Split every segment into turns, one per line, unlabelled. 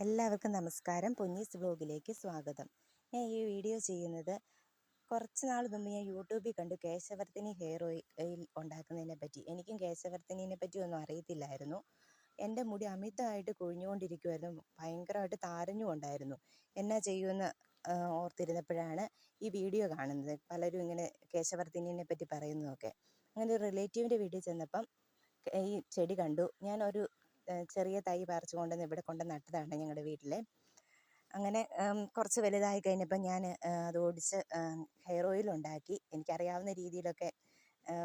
എല്ലാവർക്കും നമസ്കാരം. പൊന്നീസ് ബ്ലോഗിലേക്ക് സ്വാഗതം. ഞാൻ ഈ വീഡിയോ ചെയ്യുന്നത് കുറച്ച് നാൾ മുമ്പ് ഞാൻ യൂട്യൂബിൽ കണ്ടു കേശവർത്തിനി ഹെയർ ഓയിൽ ഉണ്ടാക്കുന്നതിനെ പറ്റി. എനിക്കും കേശവർത്തിനിനെ പറ്റി ഒന്നും അറിയത്തില്ലായിരുന്നു. എന്റെ മുടി അമിതമായിട്ട് കൊഴിഞ്ഞുകൊണ്ടിരിക്കുമായിരുന്നു ഭയങ്കരമായിട്ട് താരഞ്ഞുകൊണ്ടായിരുന്നു എന്നാ ചെയ്യുമെന്ന് ഓർത്തിരുന്നപ്പോഴാണ് ഈ വീഡിയോ കാണുന്നത്. പലരും ഇങ്ങനെ കേശവർത്തിനിനെ പറ്റി പറയുന്നതൊക്കെ. അങ്ങനെ ഒരു റിലേറ്റീവിന്റെ വീട്ടിൽ ചെന്നപ്പം ഈ ചെടി കണ്ടു. ഞാനൊരു ചെറിയ തൈ പറിച്ചു കൊണ്ടുവന്ന് ഇവിടെ കൊണ്ട് നട്ടതാണ് ഞങ്ങളുടെ വീട്ടിൽ അങ്ങനെ കുറച്ച് വലുതായി കഴിഞ്ഞപ്പോൾ ഞാൻ അത് ഓടിച്ച് ഹെയർ ഓയിൽ ഉണ്ടാക്കി. എനിക്കറിയാവുന്ന രീതിയിലൊക്കെ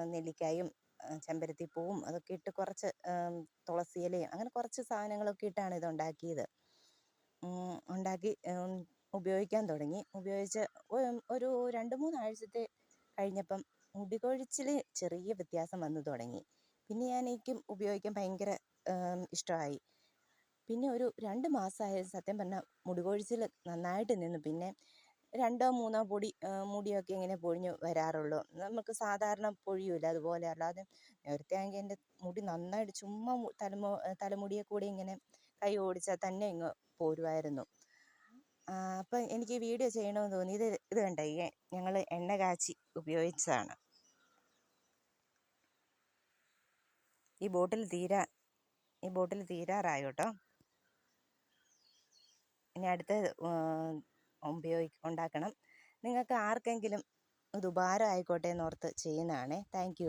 നെല്ലിക്കായും ചെമ്പരത്തിപ്പൂവും അതൊക്കെ ഇട്ട് കുറച്ച് തുളസിയിലയും അങ്ങനെ കുറച്ച് സാധനങ്ങളൊക്കെ ഇട്ടാണ് ഇത് ഉണ്ടാക്കിയത്. ഉണ്ടാക്കി ഉപയോഗിക്കാൻ തുടങ്ങി. ഉപയോഗിച്ച് ഒരു- രണ്ട് മൂന്നാഴ്ചത്തെ കഴിഞ്ഞപ്പം മുടി കൊഴിച്ചിൽ ചെറിയ വ്യത്യാസം വന്നു തുടങ്ങി. പിന്നെ ഞാൻ എനിക്കും ഉപയോഗിക്കാൻ ഭയങ്കര ഇഷ്ടമായി. പിന്നെ ഒരു രണ്ട് മാസമായ സത്യം പറഞ്ഞാൽ മുടി കൊഴിച്ചിൽ നന്നായിട്ട് നിന്നു. പിന്നെ രണ്ടോ മൂന്നോ പൊടി മുടിയൊക്കെ ഇങ്ങനെ പൊഴിഞ്ഞ് വരാറുള്ളൂ. നമുക്ക് സാധാരണ പൊഴിയൂല. അതുപോലെ അല്ലാതെ നേരത്തെ ആണെങ്കിൽ എന്റെ മുടി നന്നായിട്ട് ചുമ്മാ തലമോ തലമു തലമുടിയെ കൂടി ഇങ്ങനെ കൈ ഓടിച്ചാൽ തന്നെ ഇങ്ങ് പോരുമായിരുന്നു അപ്പം എനിക്ക് വീഡിയോ ചെയ്യണമെന്ന് തോന്നി. ഇത് ഇത് കണ്ട? ഞങ്ങൾ എണ്ണ കാച്ചി ഉപയോഗിച്ചതാണ്. ഈ ബോട്ടിൽ തീരാ ഈ ബോട്ടിൽ തീരാറായി കേട്ടോ ഇനി അടുത്ത് ഉപയോഗി ഉണ്ടാക്കണം. നിങ്ങൾക്ക് ആർക്കെങ്കിലും ഇത് ഉപകാരം ആയിക്കോട്ടെ എന്നോർത്ത് ചെയ്യുന്നതാണേ. താങ്ക്